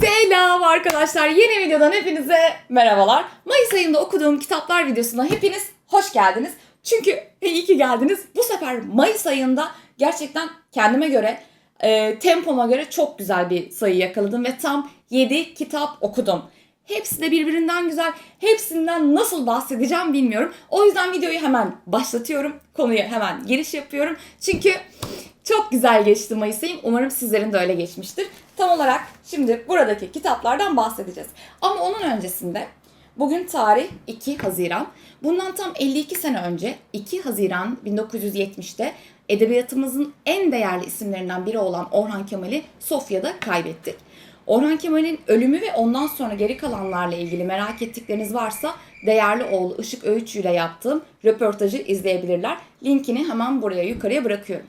Selam arkadaşlar. Yeni videodan hepinize merhabalar. Mayıs ayında okuduğum kitaplar videosuna hepiniz hoş geldiniz. Çünkü iyi ki geldiniz. Bu sefer Mayıs ayında gerçekten kendime göre, e, tempoma göre çok güzel bir sayı yakaladım ve tam 7 kitap okudum. Hepsi de birbirinden güzel. Hepsinden nasıl bahsedeceğim bilmiyorum. O yüzden videoyu hemen başlatıyorum. Konuya hemen giriş yapıyorum. Çünkü çok güzel geçti Mayıs ayım. Umarım sizlerin de öyle geçmiştir. Tam olarak şimdi buradaki kitaplardan bahsedeceğiz. Ama onun öncesinde bugün tarih 2 Haziran. Bundan tam 52 sene önce 2 Haziran 1970'te edebiyatımızın en değerli isimlerinden biri olan Orhan Kemal'i Sofya'da kaybettik. Orhan Kemal'in ölümü ve ondan sonra geri kalanlarla ilgili merak ettikleriniz varsa değerli oğlu Işık Öğütçü ile yaptığım röportajı izleyebilirler. Linkini hemen buraya yukarıya bırakıyorum.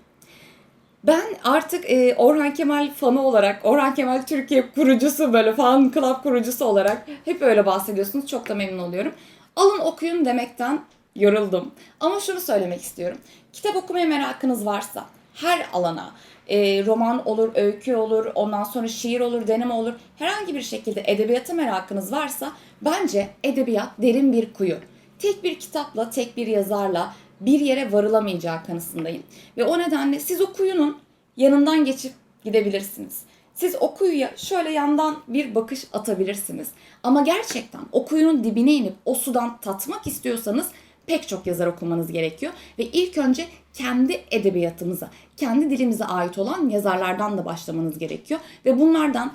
Ben artık e, Orhan Kemal fanı olarak, Orhan Kemal Türkiye kurucusu böyle fan club kurucusu olarak hep öyle bahsediyorsunuz. Çok da memnun oluyorum. Alın okuyun demekten yoruldum. Ama şunu söylemek istiyorum. Kitap okumaya merakınız varsa her alana, e, roman olur, öykü olur, ondan sonra şiir olur, deneme olur. Herhangi bir şekilde edebiyata merakınız varsa bence edebiyat derin bir kuyu. Tek bir kitapla, tek bir yazarla bir yere varılamayacağı kanısındayım. Ve o nedenle siz o kuyunun yanından geçip gidebilirsiniz. Siz o kuyuya şöyle yandan bir bakış atabilirsiniz. Ama gerçekten o kuyunun dibine inip o sudan tatmak istiyorsanız pek çok yazar okumanız gerekiyor. Ve ilk önce kendi edebiyatımıza, kendi dilimize ait olan yazarlardan da başlamanız gerekiyor. Ve bunlardan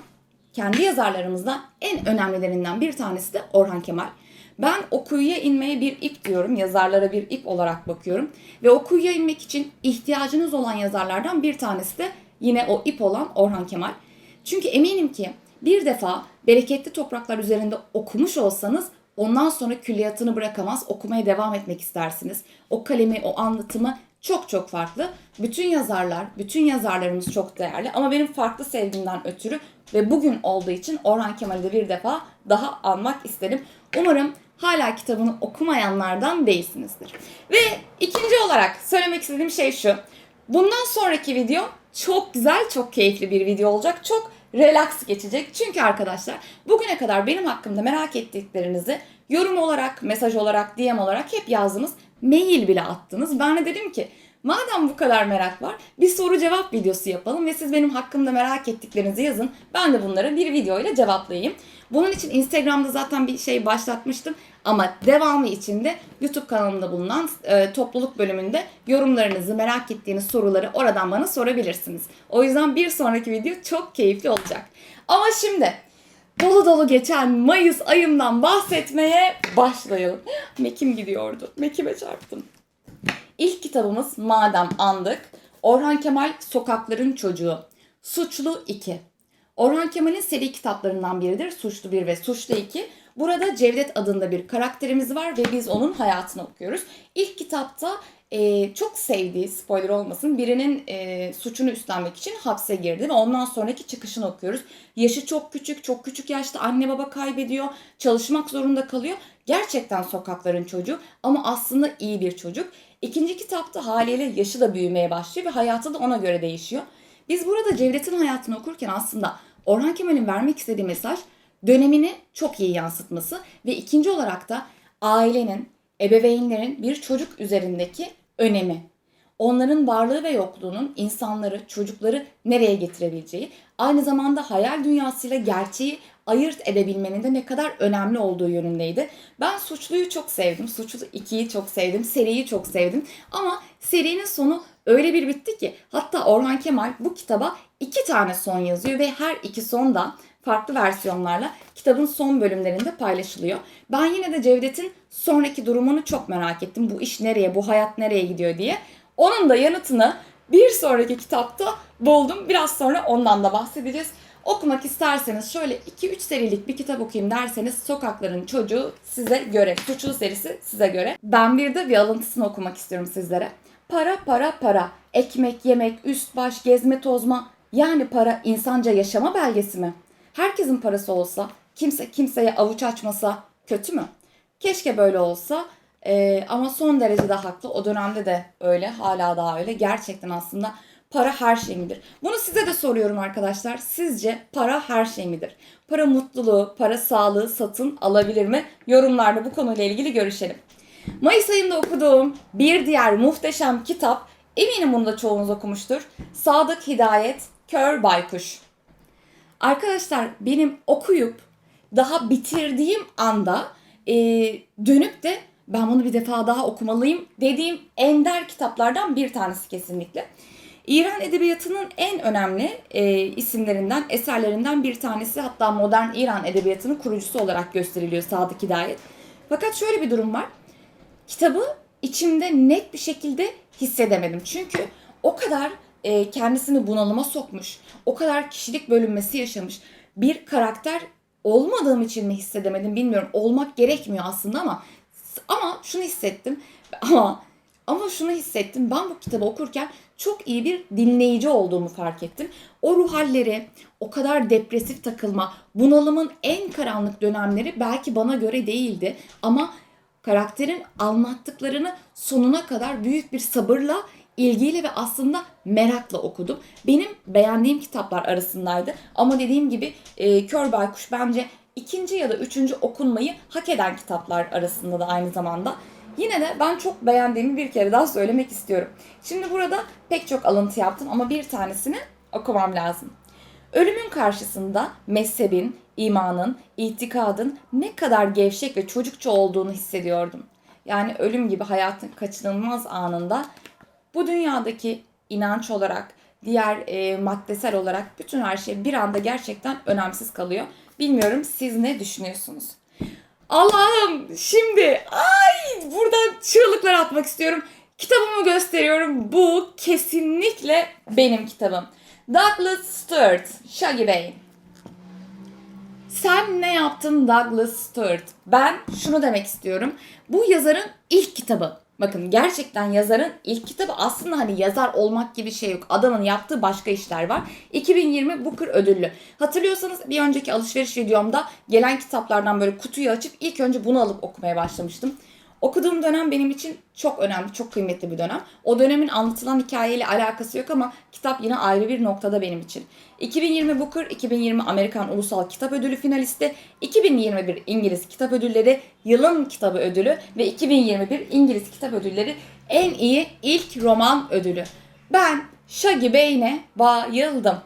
kendi yazarlarımızda en önemlilerinden bir tanesi de Orhan Kemal. Ben o kuyuya inmeye bir ip diyorum. Yazarlara bir ip olarak bakıyorum. Ve o kuyuya inmek için ihtiyacınız olan yazarlardan bir tanesi de yine o ip olan Orhan Kemal. Çünkü eminim ki bir defa bereketli topraklar üzerinde okumuş olsanız ondan sonra külliyatını bırakamaz, okumaya devam etmek istersiniz. O kalemi, o anlatımı çok çok farklı. Bütün yazarlar, bütün yazarlarımız çok değerli ama benim farklı sevdiğimden ötürü ve bugün olduğu için Orhan Kemal'i de bir defa daha anmak isterim. Umarım hala kitabını okumayanlardan değilsinizdir. Ve ikinci olarak söylemek istediğim şey şu. Bundan sonraki video çok güzel, çok keyifli bir video olacak. Çok relax geçecek. Çünkü arkadaşlar bugüne kadar benim hakkımda merak ettiklerinizi yorum olarak, mesaj olarak, DM olarak hep yazdınız. Mail bile attınız. Ben de dedim ki Madem bu kadar merak var bir soru cevap videosu yapalım ve siz benim hakkımda merak ettiklerinizi yazın. Ben de bunları bir video ile cevaplayayım. Bunun için Instagram'da zaten bir şey başlatmıştım ama devamı için de YouTube kanalımda bulunan e, topluluk bölümünde yorumlarınızı, merak ettiğiniz soruları oradan bana sorabilirsiniz. O yüzden bir sonraki video çok keyifli olacak. Ama şimdi dolu dolu geçen Mayıs ayından bahsetmeye başlayalım. Mekim gidiyordu. Mekime çarptım. İlk kitabımız Madem Andık. Orhan Kemal Sokakların Çocuğu. Suçlu 2. Orhan Kemal'in seri kitaplarından biridir. Suçlu 1 ve Suçlu 2. Burada Cevdet adında bir karakterimiz var ve biz onun hayatını okuyoruz. İlk kitapta e, çok sevdiği, spoiler olmasın, birinin e, suçunu üstlenmek için hapse girdi ve ondan sonraki çıkışını okuyoruz. Yaşı çok küçük, çok küçük yaşta anne baba kaybediyor, çalışmak zorunda kalıyor. Gerçekten sokakların çocuğu ama aslında iyi bir çocuk. İkinci kitapta haliyle yaşı da büyümeye başlıyor ve hayatı da ona göre değişiyor. Biz burada Cevdet'in hayatını okurken aslında Orhan Kemal'in vermek istediği mesaj dönemini çok iyi yansıtması ve ikinci olarak da ailenin, ebeveynlerin bir çocuk üzerindeki önemi. Onların varlığı ve yokluğunun insanları, çocukları nereye getirebileceği, aynı zamanda hayal dünyasıyla gerçeği ayırt edebilmenin de ne kadar önemli olduğu yönündeydi. Ben Suçlu'yu çok sevdim. Suçlu 2'yi çok sevdim. Seriyi çok sevdim. Ama serinin sonu öyle bir bitti ki hatta Orhan Kemal bu kitaba iki tane son yazıyor ve her iki son da farklı versiyonlarla kitabın son bölümlerinde paylaşılıyor. Ben yine de Cevdet'in sonraki durumunu çok merak ettim. Bu iş nereye, bu hayat nereye gidiyor diye. Onun da yanıtını bir sonraki kitapta buldum. Biraz sonra ondan da bahsedeceğiz. Okumak isterseniz şöyle 2-3 serilik bir kitap okuyayım derseniz Sokakların Çocuğu size göre, Suçlu serisi size göre. Ben bir de bir alıntısını okumak istiyorum sizlere. Para para para, ekmek yemek, üst baş, gezme tozma. Yani para insanca yaşama belgesi mi? Herkesin parası olsa, kimse kimseye avuç açmasa kötü mü? Keşke böyle olsa ee, ama son derece de haklı. O dönemde de öyle, hala daha öyle. Gerçekten aslında para her şey midir? Bunu size de soruyorum arkadaşlar. Sizce para her şey midir? Para mutluluğu, para sağlığı satın alabilir mi? Yorumlarda bu konuyla ilgili görüşelim. Mayıs ayında okuduğum bir diğer muhteşem kitap, eminim bunu da çoğunuz okumuştur. Sadık Hidayet, Kör Baykuş. Arkadaşlar benim okuyup daha bitirdiğim anda e, dönüp de ben bunu bir defa daha okumalıyım dediğim ender kitaplardan bir tanesi kesinlikle. İran edebiyatının en önemli e, isimlerinden, eserlerinden bir tanesi. Hatta modern İran edebiyatının kurucusu olarak gösteriliyor Sadık Hidayet. Fakat şöyle bir durum var. Kitabı içimde net bir şekilde hissedemedim. Çünkü o kadar e, kendisini bunalıma sokmuş, o kadar kişilik bölünmesi yaşamış bir karakter olmadığım için mi hissedemedim bilmiyorum. Olmak gerekmiyor aslında ama ama şunu hissettim. Ama ama şunu hissettim. Ben bu kitabı okurken çok iyi bir dinleyici olduğumu fark ettim. O ruh halleri, o kadar depresif takılma, bunalımın en karanlık dönemleri belki bana göre değildi ama karakterin anlattıklarını sonuna kadar büyük bir sabırla, ilgiyle ve aslında merakla okudum. Benim beğendiğim kitaplar arasındaydı. Ama dediğim gibi e, Kör Baykuş bence ikinci ya da üçüncü okunmayı hak eden kitaplar arasında da aynı zamanda. Yine de ben çok beğendiğimi bir kere daha söylemek istiyorum. Şimdi burada pek çok alıntı yaptım ama bir tanesini okumam lazım. Ölümün karşısında mezhebin, imanın, itikadın ne kadar gevşek ve çocukça olduğunu hissediyordum. Yani ölüm gibi hayatın kaçınılmaz anında bu dünyadaki inanç olarak, diğer e, maddesel olarak bütün her şey bir anda gerçekten önemsiz kalıyor. Bilmiyorum siz ne düşünüyorsunuz? Allah'ım şimdi ay buradan çığlıklar atmak istiyorum. Kitabımı gösteriyorum. Bu kesinlikle benim kitabım. Douglas Sturt, Shaggy Bey. Sen ne yaptın Douglas Sturt? Ben şunu demek istiyorum. Bu yazarın ilk kitabı. Bakın gerçekten yazarın ilk kitabı aslında hani yazar olmak gibi şey yok. Adamın yaptığı başka işler var. 2020 Booker ödüllü. Hatırlıyorsanız bir önceki alışveriş videomda gelen kitaplardan böyle kutuyu açıp ilk önce bunu alıp okumaya başlamıştım. Okuduğum dönem benim için çok önemli, çok kıymetli bir dönem. O dönemin anlatılan hikayeyle alakası yok ama kitap yine ayrı bir noktada benim için. 2020 Booker, 2020 Amerikan Ulusal Kitap Ödülü finalisti, 2021 İngiliz Kitap Ödülleri, Yılın Kitabı Ödülü ve 2021 İngiliz Kitap Ödülleri en iyi ilk roman ödülü. Ben Shaggy Bey'ine bayıldım.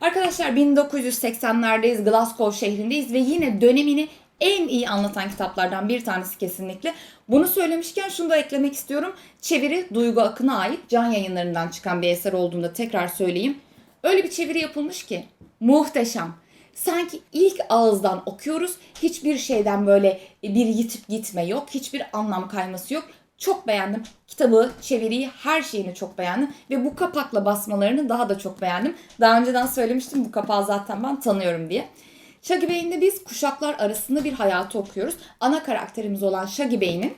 Arkadaşlar 1980'lerdeyiz, Glasgow şehrindeyiz ve yine dönemini en iyi anlatan kitaplardan bir tanesi kesinlikle. Bunu söylemişken şunu da eklemek istiyorum. Çeviri Duygu Akın'a ait can yayınlarından çıkan bir eser olduğunda tekrar söyleyeyim. Öyle bir çeviri yapılmış ki muhteşem. Sanki ilk ağızdan okuyoruz. Hiçbir şeyden böyle bir yitip gitme yok. Hiçbir anlam kayması yok. Çok beğendim. Kitabı, çeviriyi, her şeyini çok beğendim. Ve bu kapakla basmalarını daha da çok beğendim. Daha önceden söylemiştim bu kapağı zaten ben tanıyorum diye. Shaggy Bey'in de biz kuşaklar arasında bir hayatı okuyoruz. Ana karakterimiz olan Shaggy Bey'in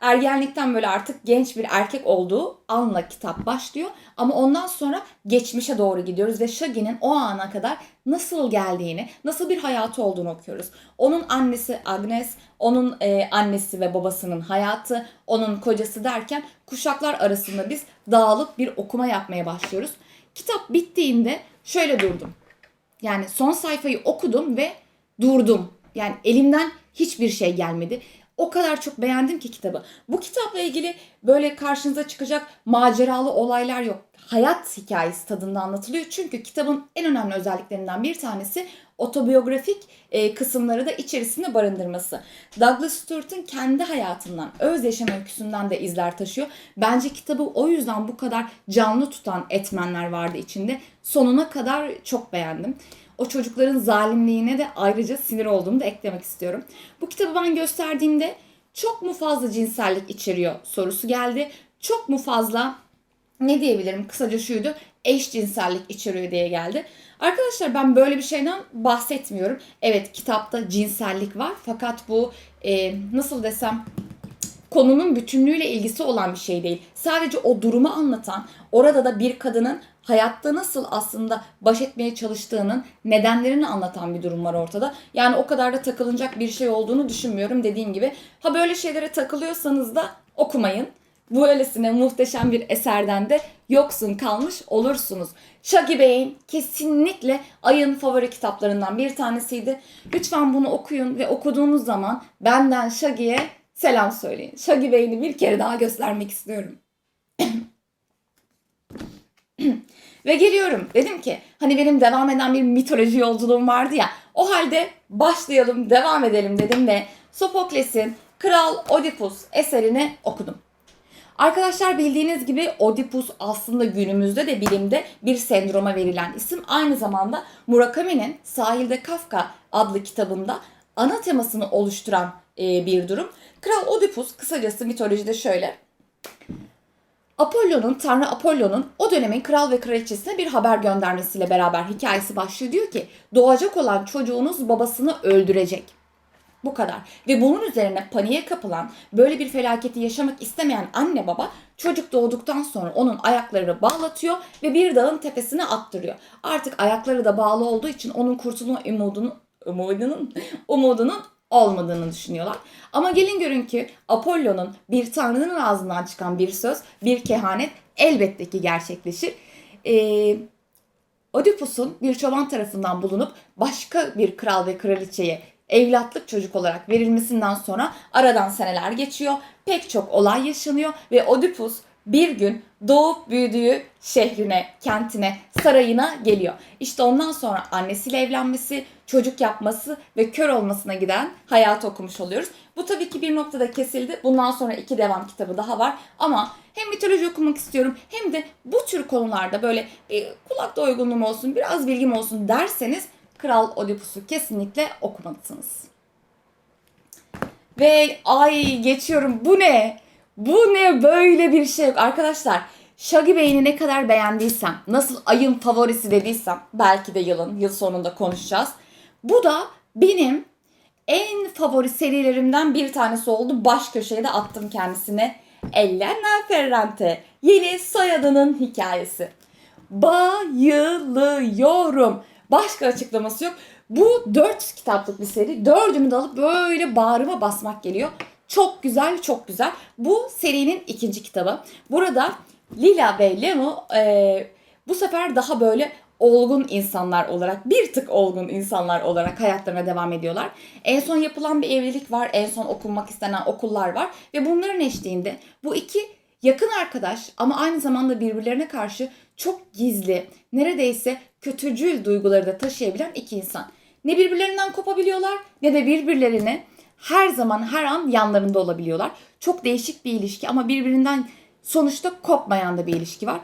ergenlikten böyle artık genç bir erkek olduğu anla kitap başlıyor. Ama ondan sonra geçmişe doğru gidiyoruz ve Shaggy'nin o ana kadar nasıl geldiğini, nasıl bir hayatı olduğunu okuyoruz. Onun annesi Agnes, onun e, annesi ve babasının hayatı, onun kocası derken kuşaklar arasında biz dağılıp bir okuma yapmaya başlıyoruz. Kitap bittiğinde şöyle durdum. Yani son sayfayı okudum ve durdum. Yani elimden hiçbir şey gelmedi. O kadar çok beğendim ki kitabı. Bu kitapla ilgili böyle karşınıza çıkacak maceralı olaylar yok. Hayat hikayesi tadında anlatılıyor. Çünkü kitabın en önemli özelliklerinden bir tanesi otobiyografik e, kısımları da içerisinde barındırması. Douglas Stuart'ın kendi hayatından, öz yaşam öyküsünden de izler taşıyor. Bence kitabı o yüzden bu kadar canlı tutan etmenler vardı içinde. Sonuna kadar çok beğendim. O çocukların zalimliğine de ayrıca sinir olduğumu da eklemek istiyorum. Bu kitabı ben gösterdiğimde çok mu fazla cinsellik içeriyor sorusu geldi. Çok mu fazla ne diyebilirim kısaca şuydu eşcinsellik içeriyor diye geldi. Arkadaşlar ben böyle bir şeyden bahsetmiyorum. Evet kitapta cinsellik var fakat bu e, nasıl desem konunun bütünlüğüyle ilgisi olan bir şey değil. Sadece o durumu anlatan, orada da bir kadının hayatta nasıl aslında baş etmeye çalıştığının nedenlerini anlatan bir durum var ortada. Yani o kadar da takılınacak bir şey olduğunu düşünmüyorum dediğim gibi. Ha böyle şeylere takılıyorsanız da okumayın. bu öylesine muhteşem bir eserden de yoksun kalmış olursunuz. Shaggy Bey'in kesinlikle ayın favori kitaplarından bir tanesiydi. Lütfen bunu okuyun ve okuduğunuz zaman benden Shaggy'ye selam söyleyin. Shaggy Bey'ini bir kere daha göstermek istiyorum. Ve geliyorum. Dedim ki hani benim devam eden bir mitoloji yolculuğum vardı ya. O halde başlayalım, devam edelim dedim ve Sofokles'in Kral Oedipus eserini okudum. Arkadaşlar bildiğiniz gibi Oedipus aslında günümüzde de bilimde bir sendroma verilen isim. Aynı zamanda Murakami'nin Sahilde Kafka adlı kitabında ana temasını oluşturan bir durum. Kral Oedipus kısacası mitolojide şöyle. Apollo'nun, Tanrı Apollo'nun o dönemin kral ve kraliçesine bir haber göndermesiyle beraber hikayesi başlıyor. Diyor ki doğacak olan çocuğunuz babasını öldürecek. Bu kadar. Ve bunun üzerine paniğe kapılan, böyle bir felaketi yaşamak istemeyen anne baba çocuk doğduktan sonra onun ayaklarını bağlatıyor ve bir dağın tepesine attırıyor. Artık ayakları da bağlı olduğu için onun kurtulma umudunu, umudunun, umudunun olmadığını düşünüyorlar. Ama gelin görün ki Apollo'nun bir tanrının ağzından çıkan bir söz, bir kehanet elbette ki gerçekleşir. Ee, Oedipus'un bir çoban tarafından bulunup başka bir kral ve kraliçeye evlatlık çocuk olarak verilmesinden sonra aradan seneler geçiyor. Pek çok olay yaşanıyor ve Oedipus bir gün doğup büyüdüğü şehrine, kentine, sarayına geliyor. İşte ondan sonra annesiyle evlenmesi, çocuk yapması ve kör olmasına giden hayatı okumuş oluyoruz. Bu tabii ki bir noktada kesildi. Bundan sonra iki devam kitabı daha var. Ama hem mitoloji okumak istiyorum hem de bu tür konularda böyle e, kulakta uygunluğum olsun, biraz bilgim olsun derseniz Kral Oedipus'u kesinlikle okumalısınız. Ve ay geçiyorum bu ne? Bu ne böyle bir şey yok. Arkadaşlar Shaggy Bey'ini ne kadar beğendiysem, nasıl ayın favorisi dediysem belki de yılın, yıl sonunda konuşacağız. Bu da benim en favori serilerimden bir tanesi oldu. Baş köşeye de attım kendisine. Elena Ferrante. Yeni soyadının hikayesi. Bayılıyorum. Başka açıklaması yok. Bu dört kitaplık bir seri. Dördünü de alıp böyle bağrıma basmak geliyor. Çok güzel, çok güzel. Bu serinin ikinci kitabı. Burada Lila ve Lemo e, bu sefer daha böyle olgun insanlar olarak, bir tık olgun insanlar olarak hayatlarına devam ediyorlar. En son yapılan bir evlilik var, en son okunmak istenen okullar var ve bunların eşliğinde bu iki yakın arkadaş ama aynı zamanda birbirlerine karşı çok gizli, neredeyse kötücül duyguları da taşıyabilen iki insan. Ne birbirlerinden kopabiliyorlar ne de birbirlerini her zaman her an yanlarında olabiliyorlar. Çok değişik bir ilişki ama birbirinden sonuçta kopmayan da bir ilişki var.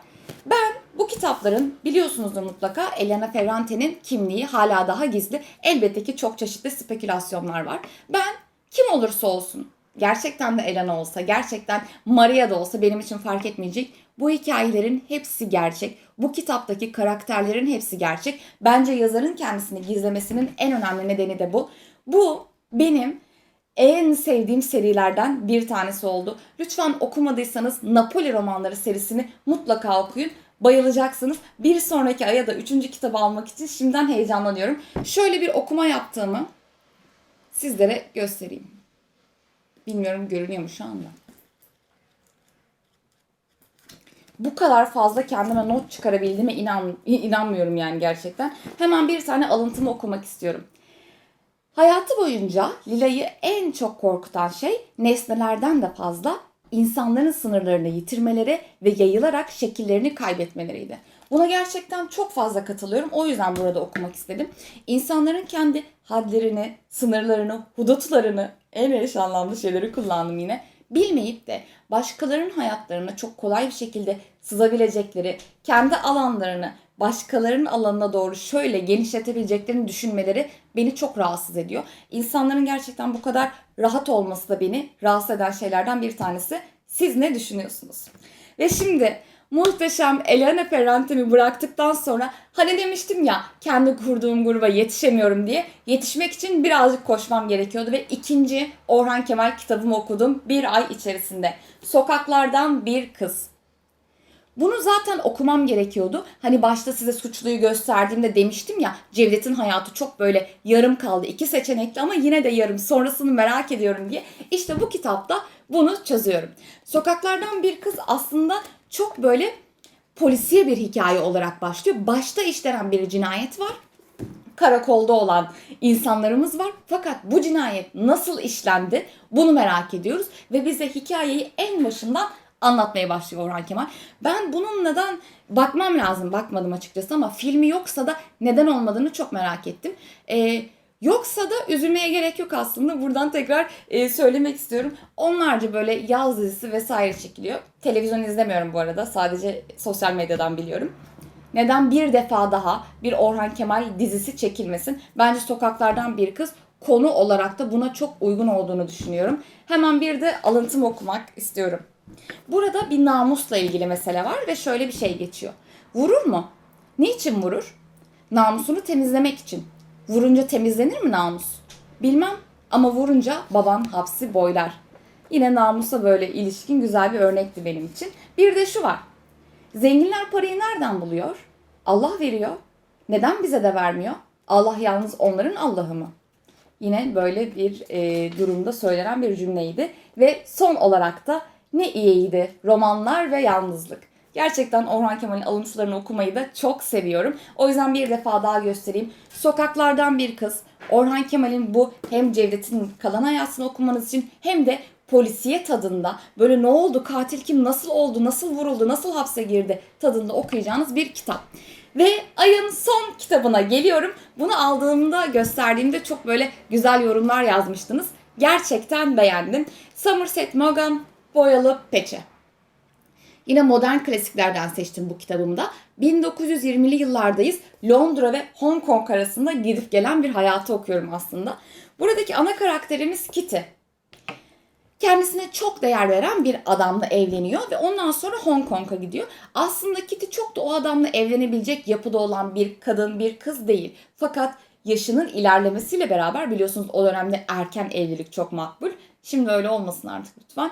Ben bu kitapların biliyorsunuzdur mutlaka Elena Ferrante'nin kimliği hala daha gizli. Elbette ki çok çeşitli spekülasyonlar var. Ben kim olursa olsun gerçekten de Elena olsa, gerçekten Maria da olsa benim için fark etmeyecek. Bu hikayelerin hepsi gerçek. Bu kitaptaki karakterlerin hepsi gerçek. Bence yazarın kendisini gizlemesinin en önemli nedeni de bu. Bu benim en sevdiğim serilerden bir tanesi oldu. Lütfen okumadıysanız Napoli romanları serisini mutlaka okuyun. Bayılacaksınız. Bir sonraki aya da üçüncü kitabı almak için şimdiden heyecanlanıyorum. Şöyle bir okuma yaptığımı sizlere göstereyim. Bilmiyorum görünüyor mu şu anda? Bu kadar fazla kendime not çıkarabildiğime inan, inanmıyorum yani gerçekten. Hemen bir tane alıntımı okumak istiyorum. Hayatı boyunca Lila'yı en çok korkutan şey nesnelerden de fazla insanların sınırlarını yitirmeleri ve yayılarak şekillerini kaybetmeleriydi. Buna gerçekten çok fazla katılıyorum. O yüzden burada okumak istedim. İnsanların kendi hadlerini, sınırlarını, hudutlarını, en eş anlamlı şeyleri kullandım yine. Bilmeyip de başkalarının hayatlarına çok kolay bir şekilde sızabilecekleri, kendi alanlarını başkalarının alanına doğru şöyle genişletebileceklerini düşünmeleri beni çok rahatsız ediyor. İnsanların gerçekten bu kadar rahat olması da beni rahatsız eden şeylerden bir tanesi. Siz ne düşünüyorsunuz? Ve şimdi muhteşem Elena Ferrante'mi bıraktıktan sonra hani demiştim ya kendi kurduğum gruba yetişemiyorum diye yetişmek için birazcık koşmam gerekiyordu ve ikinci Orhan Kemal kitabımı okudum bir ay içerisinde. Sokaklardan bir kız. Bunu zaten okumam gerekiyordu. Hani başta size suçluyu gösterdiğimde demiştim ya Cevdet'in hayatı çok böyle yarım kaldı. iki seçenekli ama yine de yarım. Sonrasını merak ediyorum diye. İşte bu kitapta bunu çözüyorum. Sokaklardan bir kız aslında çok böyle polisiye bir hikaye olarak başlıyor. Başta işlenen bir cinayet var karakolda olan insanlarımız var. Fakat bu cinayet nasıl işlendi bunu merak ediyoruz ve bize hikayeyi en başından anlatmaya başlıyor Orhan Kemal. Ben bunun neden bakmam lazım bakmadım açıkçası ama filmi yoksa da neden olmadığını çok merak ettim. Ee, Yoksa da üzülmeye gerek yok aslında. Buradan tekrar e, söylemek istiyorum. Onlarca böyle yaz dizisi vesaire çekiliyor. Televizyon izlemiyorum bu arada. Sadece sosyal medyadan biliyorum. Neden bir defa daha bir Orhan Kemal dizisi çekilmesin? Bence sokaklardan bir kız konu olarak da buna çok uygun olduğunu düşünüyorum. Hemen bir de alıntımı okumak istiyorum. Burada bir namusla ilgili mesele var ve şöyle bir şey geçiyor. Vurur mu? Niçin vurur? Namusunu temizlemek için. Vurunca temizlenir mi namus? Bilmem ama vurunca baban hapsi boylar. Yine namusa böyle ilişkin güzel bir örnekti benim için. Bir de şu var. Zenginler parayı nereden buluyor? Allah veriyor. Neden bize de vermiyor? Allah yalnız onların Allah'ı mı? Yine böyle bir e, durumda söylenen bir cümleydi. Ve son olarak da ne iyiydi romanlar ve yalnızlık. Gerçekten Orhan Kemal'in alıntılarını okumayı da çok seviyorum. O yüzden bir defa daha göstereyim. Sokaklardan bir kız. Orhan Kemal'in bu hem Cevdet'in kalan hayatını okumanız için hem de polisiye tadında böyle ne oldu katil kim nasıl oldu nasıl vuruldu nasıl hapse girdi tadında okuyacağınız bir kitap. Ve ayın son kitabına geliyorum. Bunu aldığımda gösterdiğimde çok böyle güzel yorumlar yazmıştınız. Gerçekten beğendim. Somerset Maugham Boyalı Peçe. Yine modern klasiklerden seçtim bu kitabımda. 1920'li yıllardayız. Londra ve Hong Kong arasında gidip gelen bir hayatı okuyorum aslında. Buradaki ana karakterimiz Kitty. Kendisine çok değer veren bir adamla evleniyor ve ondan sonra Hong Kong'a gidiyor. Aslında Kitty çok da o adamla evlenebilecek yapıda olan bir kadın, bir kız değil. Fakat yaşının ilerlemesiyle beraber biliyorsunuz o dönemde erken evlilik çok makbul. Şimdi öyle olmasın artık lütfen.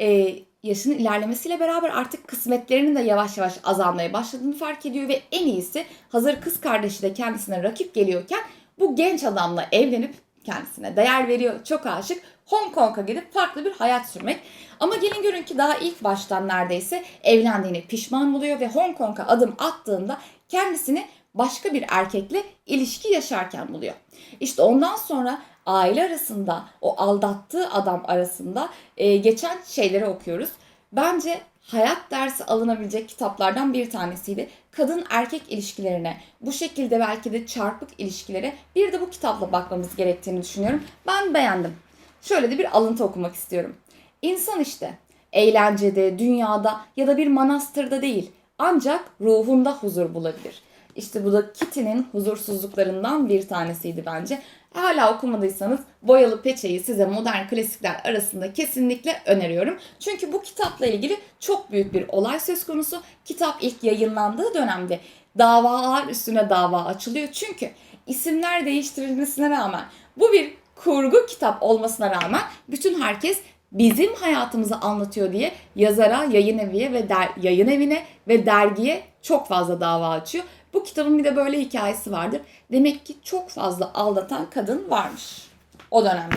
Ee, yaşının ilerlemesiyle beraber artık kısmetlerinin de yavaş yavaş azalmaya başladığını fark ediyor ve en iyisi hazır kız kardeşi de kendisine rakip geliyorken bu genç adamla evlenip kendisine değer veriyor, çok aşık. Hong Kong'a gidip farklı bir hayat sürmek. Ama gelin görün ki daha ilk baştan neredeyse evlendiğine pişman oluyor ve Hong Kong'a adım attığında kendisini başka bir erkekle ilişki yaşarken buluyor. İşte ondan sonra aile arasında, o aldattığı adam arasında e, geçen şeyleri okuyoruz. Bence hayat dersi alınabilecek kitaplardan bir tanesiydi. Kadın erkek ilişkilerine, bu şekilde belki de çarpık ilişkilere bir de bu kitapla bakmamız gerektiğini düşünüyorum. Ben beğendim. Şöyle de bir alıntı okumak istiyorum. İnsan işte eğlencede, dünyada ya da bir manastırda değil ancak ruhunda huzur bulabilir. İşte bu da Kitty'nin huzursuzluklarından bir tanesiydi bence. Hala okumadıysanız Boyalı Peçe'yi size modern klasikler arasında kesinlikle öneriyorum. Çünkü bu kitapla ilgili çok büyük bir olay söz konusu. Kitap ilk yayınlandığı dönemde davalar üstüne dava açılıyor. Çünkü isimler değiştirilmesine rağmen bu bir kurgu kitap olmasına rağmen bütün herkes bizim hayatımızı anlatıyor diye yazara, yayın eviye ve der, yayın evine ve dergiye çok fazla dava açıyor. Bu kitabın bir de böyle hikayesi vardır. Demek ki çok fazla aldatan kadın varmış o dönemde.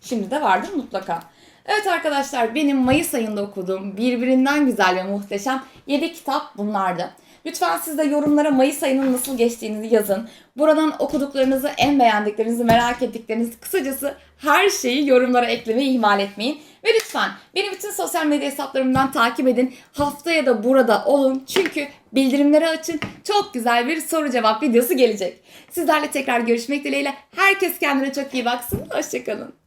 Şimdi de vardır mutlaka. Evet arkadaşlar benim Mayıs ayında okuduğum birbirinden güzel ve muhteşem 7 kitap bunlardı. Lütfen siz de yorumlara Mayıs ayının nasıl geçtiğini yazın. Buradan okuduklarınızı, en beğendiklerinizi, merak ettiklerinizi, kısacası her şeyi yorumlara eklemeyi ihmal etmeyin. Ve lütfen beni bütün sosyal medya hesaplarımdan takip edin. Haftaya da burada olun. Çünkü bildirimleri açın. Çok güzel bir soru cevap videosu gelecek. Sizlerle tekrar görüşmek dileğiyle. Herkes kendine çok iyi baksın. Hoşçakalın.